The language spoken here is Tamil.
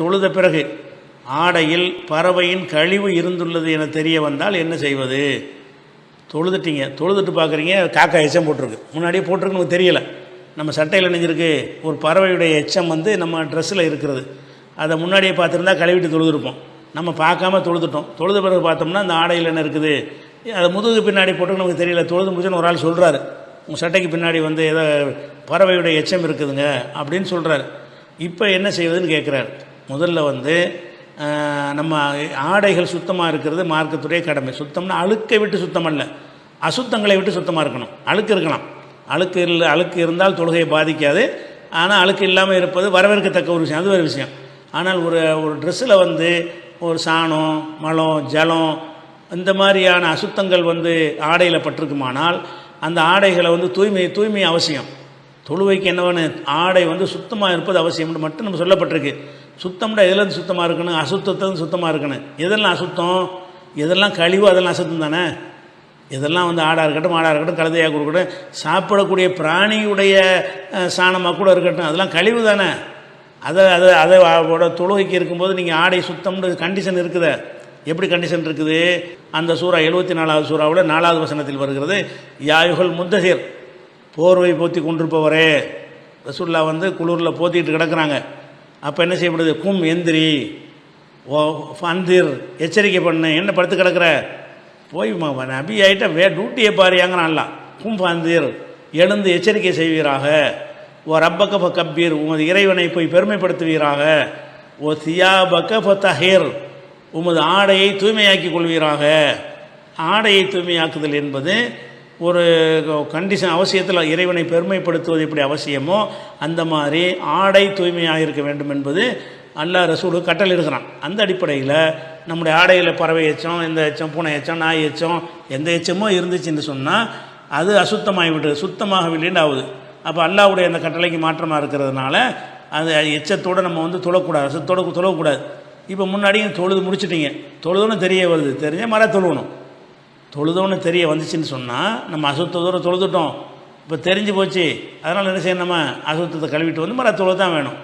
தொழுத பிறகு ஆடையில் பறவையின் கழிவு இருந்துள்ளது என தெரிய வந்தால் என்ன செய்வது? தொழுதுட்டீங்க. தொழுதுட்டு பார்க்குறீங்க காக்கா எச்சம் போட்டிருக்கு. முன்னாடியே போட்டிருக்குன்னு நமக்கு தெரியலை. நம்ம சட்டையில் நினைஞ்சிருக்கு ஒரு பறவையுடைய எச்சம் வந்து நம்ம ட்ரெஸ்ஸில் இருக்கிறது. அதை முன்னாடியே பார்த்துருந்தா கழுவிட்டு தொழுதுருப்போம். நம்ம பார்க்காம தொழுதுட்டோம். தொழுத பிறகு பார்த்தோம்னா அந்த ஆடையில் என்ன இருக்குது? அதை முதுகு பின்னாடி போட்டு நமக்கு தெரியல. தொழுது முடிச்சுன்னு ஒரு ஆள் சொல்கிறாரு உங்கள் சட்டைக்கு பின்னாடி வந்து ஏதோ பறவையுடைய எச்சம் இருக்குதுங்க அப்படின்னு சொல்கிறாரு இப்போ என்ன செய்வதுன்னு கேட்குறாரு முதல்ல வந்து நம்ம ஆடைகள் சுத்தமாக இருக்கிறது மார்க்கத்துடைய கடமை. சுத்தம்னா அழுக்கை விட்டு சுத்தம் அல்ல. அசுத்தங்களை விட்டு சுத்தமாக இருக்கணும். அழுக்கு இருக்கலாம். அழுக்கு இல்லை அழுக்கு இருந்தால் தொழுகையை பாதிக்காது. ஆனால் அழுக்கு இல்லாமல் இருப்பது வரவேற்கத்தக்க ஒரு விஷயம். அது ஒரு விஷயம். ஆனால் ஒரு ஒரு ட்ரெஸ்ஸில் வந்து ஒரு சாணம் மலம் ஜலம் இந்த மாதிரியான அசுத்தங்கள் வந்து ஆடையில் பட்டிருக்குமானால் அந்த ஆடைகளை வந்து தூய்மை தூய்மை அவசியம். தொழுவைக்கு என்னவென்னு ஆடை வந்து சுத்தமாக இருப்பது அவசியம்னு மட்டும் நம்ம சொல்லப்பட்டிருக்கு. சுத்தம்டா எதுலேருந்து சுத்தமாக இருக்கணும்? அசுத்தத்துலேருந்து சுத்தமாக இருக்கணும். எதெல்லாம் அசுத்தம்? எதெல்லாம் கழிவு அதெல்லாம் அசுத்தம் தானே? இதெல்லாம் வந்து ஆடாக இருக்கட்டும் ஆடாக இருக்கட்டும் கழுதையாக இருக்கட்டும் சாப்பிடக்கூடிய பிராணியுடைய சாணமாக கூட இருக்கட்டும் அதெல்லாம் கழிவு தானே? அதை அதை அதை அதோட தொழுகைக்கு இருக்கும்போது நீங்கள் ஆடை சுத்தம்னு கண்டிஷன் இருக்குத. எப்படி கண்டிஷன் இருக்குது? அந்த சூறா எழுபத்தி நாலாவது சூறாவில் நாலாவது வசனத்தில் வருகிறது யாயுகள் முத்தசிர் போர்வை போத்தி கொண்டிருப்பவரே. ரசுல்லா வந்து குளிரில் போத்திக்கிட்டு கிடக்குறாங்க. அப்போ என்ன செய்யப்படுது கும் எந்திரி. ஓ ஃபந்திர் எச்சரிக்கை பண்ணு. என்ன படுத்து கிடக்கிற? போய் நபி ஆகிட்ட வே டியூட்டியை பாரியாங்கிறான்லாம் கும் ஃபந்திர் எழுந்து எச்சரிக்கை செய்வீராக. ஓ ரப்பக்க ஃப கப்பீர். உமது இறைவனை போய் பெருமைப்படுத்துவீராக. ஓ சியாபக்க ஃப தஹீர். உமது ஆடையை தூய்மையாக்கி கொள்வீராக. ஆடையை தூய்மையாக்குதல் என்பது ஒரு கண்டிஷன் அவசியத்தில் இறைவனை பெருமைப்படுத்துவது எப்படி அவசியமோ அந்த மாதிரி ஆடை தூய்மையாக இருக்க வேண்டும் என்பது அல்லாஹ் ரசூலு கட்டல் இருக்கிறான். அந்த அடிப்படையில் நம்முடைய ஆடையில் பறவை எச்சம் இந்த எச்சம் பூனை எச்சம் நாய் எச்சம் எந்த எச்சமோ இருந்துச்சுன்னு சொன்னால் அது அசுத்தமாகி விட்டது சுத்தமாகவில்லைன்னு ஆகுது அப்போ அல்லாவுடைய அந்த கட்டளைக்கு மாற்றமாக இருக்கிறதுனால அது எச்சத்தோடு நம்ம வந்து தொழக்கூடாது அசத்தோடு தொழக்கூடாது. இப்போ முன்னாடியும் தொழுது முடிச்சிட்டிங்க. தொழுதுன்னு தெரிய வருது. தெரிஞ்ச மர தொழுவணும். தொழுதோன்னு தெரிய வந்துச்சுன்னு சொன்னால் நம்ம அசுத்த தூரம் தொழுதுட்டோம். இப்போ தெரிஞ்சு போச்சு. அதனால் என்ன செய்யணும் நம்ம? அசுத்தத்தை கழுவிட்டு வந்து மறு தொழுது தான் வேணும்.